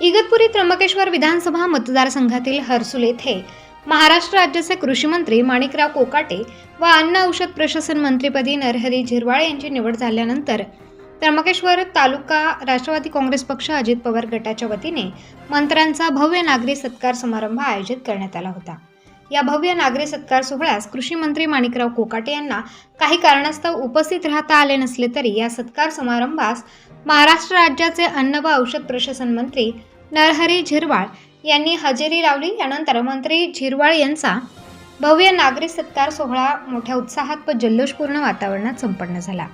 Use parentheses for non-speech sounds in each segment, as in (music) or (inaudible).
इगतपुरी त्र्यंबकेश्वर विधानसभा मतदारसंघातील हर्सुल येथे महाराष्ट्र राज्याचे कृषी मंत्री माणिकराव कोकाटे व अन्न औषध प्रशासन मंत्रीपदी नरहरी झिरवाळे यांची निवड झाल्यानंतर त्र्यंबकेश्वर तालुका राष्ट्रवादी काँग्रेस पक्ष अजित पवार गटाच्या वतीने मंत्र्यांचा भव्य नागरी सत्कार समारंभ आयोजित करण्यात आला होता. या भव्य नागरी सत्कार सोहळ्यास कृषी मंत्री माणिकराव कोकाटे यांना काही कारणास्तव उपस्थित राहता आले नसले तरी या सत्कार समारंभास महाराष्ट्र राज्याचे अन्न व औषध प्रशासन मंत्री नरहरी झिरवाळ यांनी हजेरी लावली. यानंतर मंत्री झिरवाळ यांचा भव्य नागरी सत्कार सोहळा मोठ्या उत्साहात व जल्लोषपूर्ण वातावरणात संपन्न झाला.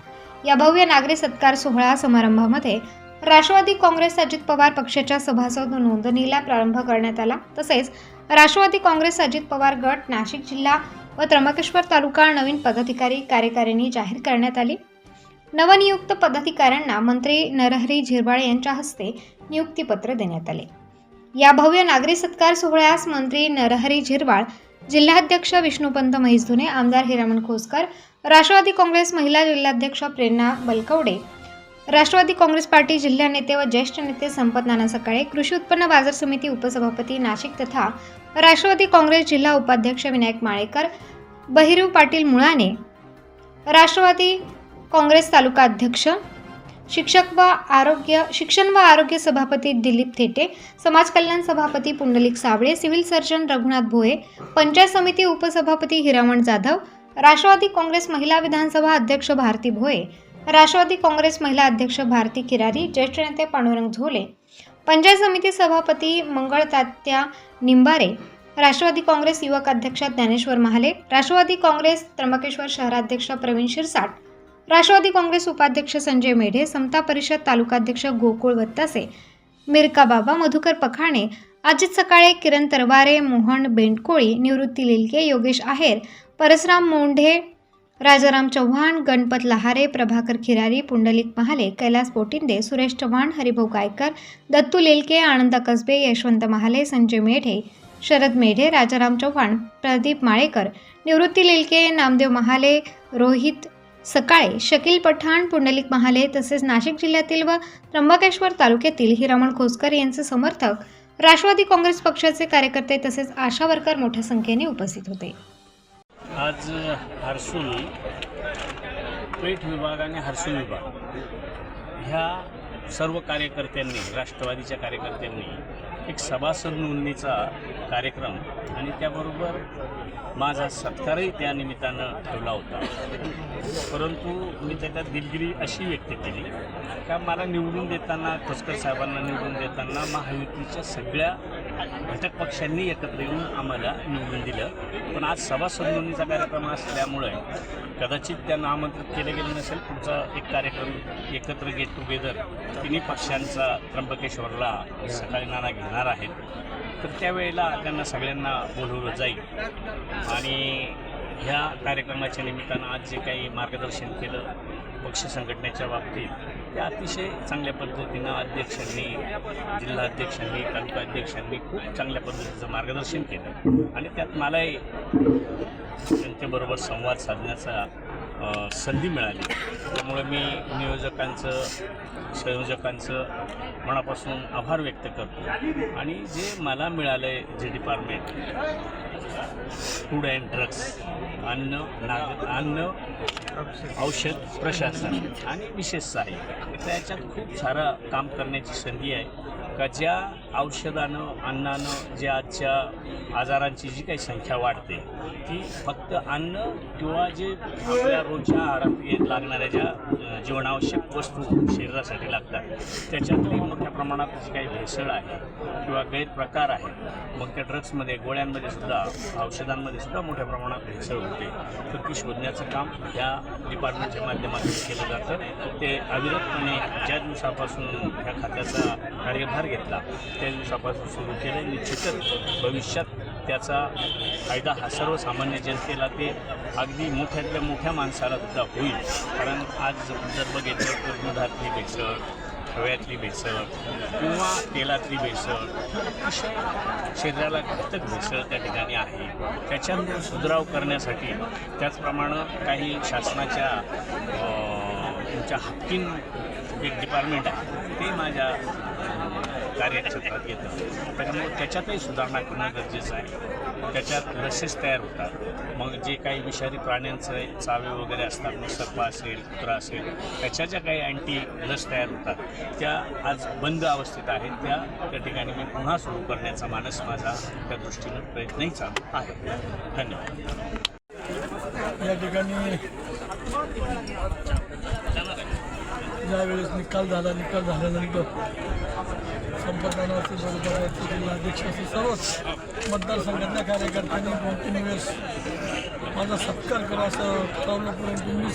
या भव्य नागरी सत्कार सोहळा समारंभामध्ये राष्ट्रवादी काँग्रेस अजित पवार पक्षाच्या सभासद नोंदणीला प्रारंभ करण्यात आला. तसेच राष्ट्रवादी काँग्रेस अजित पवार गट नाशिक जिल्हा व त्र्यंबकेश्वर तालुका नवीन पदाधिकारी कार्यकारिणी जाहीर करण्यात आली. नवनियुक्त पदाधिकाऱ्यांना मंत्री नरहरी झिरवाळ यांच्या हस्ते नियुक्तीपत्र देण्यात आले. या भव्य नागरी सत्कार सोहळ्यास मंत्री नरहरी झिरवाळ जिल्हाध्यक्ष विष्णुपंत म्हैसधुने आमदार हिरामण खोसकर राष्ट्रवादी काँग्रेस महिला जिल्हाध्यक्ष प्रेरणा बलकवडे राष्ट्रवादी काँग्रेस पार्टी जिल्हा नेते व ज्येष्ठ नेते संपत नाना सकाळे कृषी उत्पन्न बाजार समिती उपसभापती नाशिक तथा राष्ट्रवादी काँग्रेस जिल्हा उपाध्यक्ष विनायक माळेकर बहिरू पाटील मुळाने राष्ट्रवादी काँग्रेस तालुका अध्यक्ष शिक्षक व आरोग्य शिक्षण व आरोग्य सभापती दिलीप थेटे समाज कल्याण सभापती पुंडलिक साबळे सिव्हिल सर्जन रघुनाथ भोये पंचायत समिती उपसभापती हिरामण जाधव राष्ट्रवादी काँग्रेस महिला विधानसभा अध्यक्ष भारती भोये राष्ट्रवादी काँग्रेस महिला अध्यक्ष भारती किरारी ज्येष्ठ नेते पांडुरंग झोले पंचायत समिती सभापती मंगळ तात्या निंबारे राष्ट्रवादी काँग्रेस युवक अध्यक्ष ज्ञानेश्वर महाले राष्ट्रवादी काँग्रेस त्र्यंबकेश्वर शहराध्यक्ष प्रवीण शिरसाट राष्ट्रवादी काँग्रेस उपाध्यक्ष संजय मेढे समता परिषद तालुकाध्यक्ष गोकुळ वत्तासे मिरका बाबा मधुकर पखाणे अजित सकाळे किरण तरवारे मोहन बेंडकोळी निवृत्ती लिलके योगेश आहेर परसराम मोंढे राजाराम चव्हाण गणपत लहारे प्रभाकर खिरारी पुंडलिक महाले कैलास पोटिंदे सुरेश चव्हाण हरिभाऊ गायकर दत्तू लेलके आनंद कसबे यशवंत महाले संजय मेढे शरद मेढे राजाराम चव्हाण प्रदीप माळेकर निवृत्ती लिलके नामदेव महाले रोहित सकाळी शकील पठाण पुंडलिक महाले तसेच नाशिक जिल्ह्यातील व त्र्यंबकेश्वर तालुक्यातील हिरामण खोसकर यांचे समर्थक राष्ट्रवादी काँग्रेस पक्षाचे कार्यकर्ते तसेच आशा वर्कर मोठ्या संख्येने उपस्थित होते. आज हर्सूल पेठ विभाग आणि हर्सूल विभाग ह्या सर्व कार्यकर्त्यांनी राष्ट्रवादीच्या कार्यकर्त्यांनी एक सभासद नोंदणीचा कार्यक्रम आणि त्याबरोबर माझा सत्कारही त्या निमित्तानं ठेवला होता. परंतु मी त्याच्यात दिलगिरी अशी व्यक्त केली का मला निवडून देताना खोसकर साहेबांना निवडून देताना महायुतीच्या सगळ्या घटक पक्षांनी एकत्र येऊन आम्हाला निवडून दिलं. पण आज सभासद नोंदणीचा कार्यक्रम असल्यामुळे कदाचित त्यांना आमंत्रित केलं गेलं नसेल. पुढचा एक कार्यक्रम एकत्र गेट टुगेदर तिन्ही पक्षांचा त्र्यंबकेश्वरला सकाळी नाना घेणार. आहेत. तर त्यावेळेला त्यांना सगळ्यांना बोलवलं जाईल. आणि ह्या कार्यक्रमाच्या निमित्तानं आज जे काही मार्गदर्शन केलं पक्ष संघटनेच्या बाबतीत ते अतिशय चांगल्या पद्धतीनं अध्यक्षांनी जिल्हाध्यक्षांनी तालुकाध्यक्षांनी खूप चांगल्या पद्धतीचं मार्गदर्शन केलं. आणि त्यात मलाही जनतेबरोबर संवाद साधण्याचा संधी मिळाली. त्यामुळे मी नियोजकांचं संयोजकांचं मनापासून आभार व्यक्त करतो. आणि जे मला मिळालं आहे जे डिपार्टमेंट फूड अँड ड्रग्स अन्न नाग अन्न औषध प्रशासन आणि विशेष सहाय्य त्याच्यात खूप सारं काम करण्याची संधी आहे. का ज्या औषधानं अन्नानं जे आजच्या आजारांची जी काही संख्या वाढते ती फक्त अन्न किंवा जे आपल्या रोजच्या आहारात लागणाऱ्या ज्या जीवनावश्यक वस्तू शरीरासाठी लागतात त्याच्यातली मोठ्या प्रमाणात जी काही भेसळ आहे किंवा गैरप्रकार आहेत मग त्या ड्रग्समध्ये गोळ्यांमध्ये सुद्धा औषधांमध्ये सुद्धा मोठ्या प्रमाणात भेसळ होते. तर ती शोधण्याचं काम या डिपार्टमेंटच्या माध्यमातून केलं जातं. ते अविरतपणे ज्या दिवसापासून ह्या खात्याचा कार्यभार घेतला. त्या दिवसापासून सुरू केलं. निश्चितच भविष्यात त्याचा फायदा हा सर्वसामान्य जनतेला ते अगदी मोठ्यातल्या मोठ्या माणसाला सुद्धा होईल. कारण आज जर बघितलं तर दुधातली भेसळ हव्यातली भेसळ किंवा तेलातली भेसळ अतिशय शरीराला घातक भेसळ त्या ठिकाणी आहे. त्याच्यामध्ये सुधाराव करण्यासाठी त्याचप्रमाणे काही शासनाच्या तुमच्या हक्कीन एक डिपार्टमेंट आहे ते माझ्या कार्यक्षेत्रात येतं त्याच्यामुळे त्याच्यातही सुधारणा करणं गरजेचं आहे. त्याच्यात लसेस तयार होतात. मग जे काही विषारी प्राण्यांचं चावे वगैरे असतात मग सर्प असेल कुत्रा असेल त्याच्या ज्या काही अँटी लस तयार होतात त्या आज बंद अवस्थेत आहेत. त्या त्या ठिकाणी मी पुन्हा सुरू करण्याचा मानस माझा त्या दृष्टीनं प्रयत्नही चालू आहे. धन्यवाद. या ठिकाणी ज्यावेळेस निकाल झाला निकाल झाल्यानंतर संपदाना असेल बरोबर जिल्हाध्यक्ष असेल सर्वच मतदारसंघातल्या कार्यकर्त्यांनी दोन वेळेस माझा सत्कार करा असं ठरवलं. परंतु मी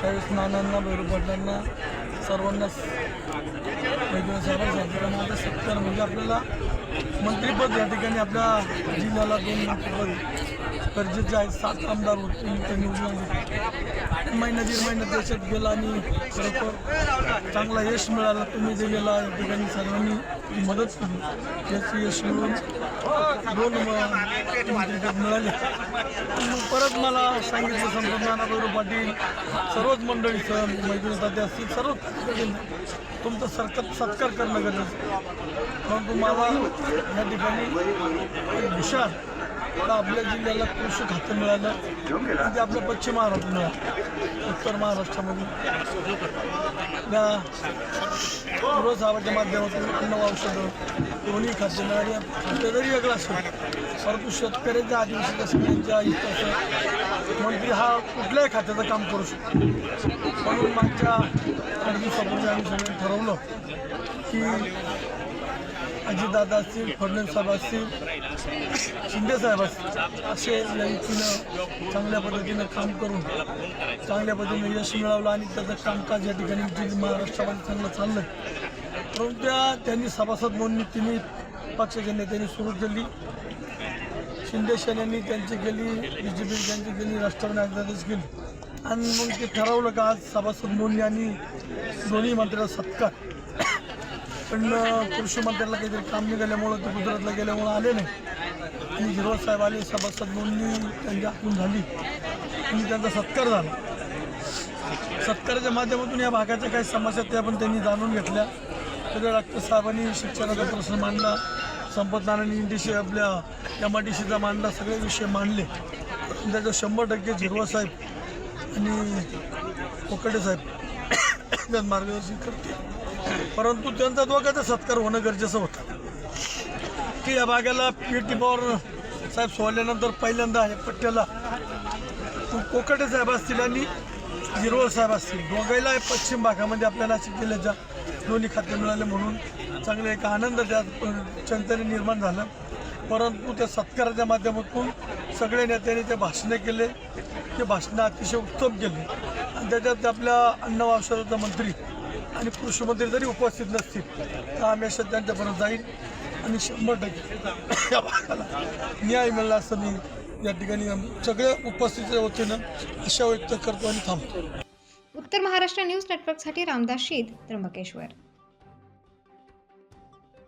त्यावेळेस नानांना भैरूपाटलांना सर्वांनाच वेगवेगळ्या सर्वांना सांगितलं माझा सत्कार. म्हणजे आपल्याला मंत्रिपद या ठिकाणी आपल्या जिल्ह्याला दोन मंत्रिपद गरजेचे आहेत. सात आमदार होते निवडून महिना दीड महिना देशात गेला आणि खरोखर चांगला यश मिळाला. तुम्ही जे गेला या ठिकाणी सर्वांनी मदत केली. त्याचं यश मिळून दोन मिळाले. परत मला सांगितलं संत नानाभाऊ पाटील सर्वच मंडळी सर मैत्री तात्या असतील सर्वच तुमचं तुमचा सरकार सत्कार करणं गरजेचं परंतु मला या ठिकाणी एक हुशार का आपल्या जिल्ह्याला कृषी खातं मिळालं. ते आपल्या पश्चिम महाराष्ट्र मिळालं. उत्तर महाराष्ट्रामध्ये. या पूर्व माध्यमातून अन्न औषधं दोन्ही खाते मिळाली. खाते जरी वेगळं असेल परंतु शेतकऱ्याच्या आदिवासीच्या सगळ्यांच्या हिताचं मंत्री हा कुठल्याही खात्याचं काम करू शकतो. म्हणून मागच्या आठ दिवसापूर्वी आम्ही सगळ्यांनी ठरवलं की अजितदादा असतील फडणवीस साहेब असतील शिंदेसाहेब असतील असे या युतीनं चांगल्या पद्धतीनं काम करून चांगल्या पद्धतीनं यश मिळवलं आणि त्याचं कामकाज या ठिकाणी जिल्हा महाराष्ट्रामध्ये चांगलं चाललं परंतु त्या त्यांनी सभासद म्हणून तिन्ही पक्षाच्या नेत्यांनी सुरू केली. शिंदे सेनेनी त्यांची केली बी जे पी त्यांची केली राष्ट्रवादी अध्यादेश केली. आणि मग ते ठरवलं का आज सभासद नोंदणी आणि दोन्ही मंत्र्याला सत्कार. पण अं, कृषी मंत्र्याला काहीतरी काम निघाल्यामुळं ते गुजरातला गेल्यामुळं आले नाही. आणि हिरवा साहेब आले सभासद नोंदणी त्यांची आखून झाली. आणि त्यांचा सत्कार झाला. सत्काराच्या माध्यमातून या भागाच्या काही समस्या त्या पण त्यांनी जाणून घेतल्या. तर डॉक्टर साहेबांनी शिक्षणाचा प्रश्न मांडला. संपत नारायण डी आपल्या एम आय डी सीचा मांडला सगळे विषय मांडले. त्याचं शंभर टक्के झिरवा साहेब आणि कोकडे साहेब (coughs) त्यात मार्गदर्शन करते परंतु त्यांचा दोघांचा सत्कार होणं गरजेचं होतं. की या भागाला पी टी पॉवर साहेब सोडल्यानंतर पहिल्यांदा हे पट्ट्याला कोकटे साहेब असतील आणि हिरवळ साहेब असतील दोघायला पश्चिम भागामध्ये आपल्या नाशिक जिल्ह्याच्या दोन्ही खाते मिळाले म्हणून चांगले एक आनंद त्या चिंतने निर्माण झालं. परंतु त्या सत्काराच्या माध्यमातून सगळ्या नेत्यांनी ते भाषणे केले. ते भाषणं अतिशय उत्तम केले. आणि त्याच्यात आपल्या अन्न औषधाचा मंत्री आणि कृषी मंत्री जरी उपस्थित नसतील तर आम्ही असं त्यांच्यापर्यंत जाईल आणि शंभर टक्के या भागाला न्याय मिळाला असं मी या ठिकाणी आम्ही सगळ्या उपस्थितीच्या वतीनं आशा व्यक्त करतो आणि थांबतो. उत्तर महाराष्ट्र न्यूज नेटवर्कसाठी रामदास शीद त्र्यंबकेश्वर.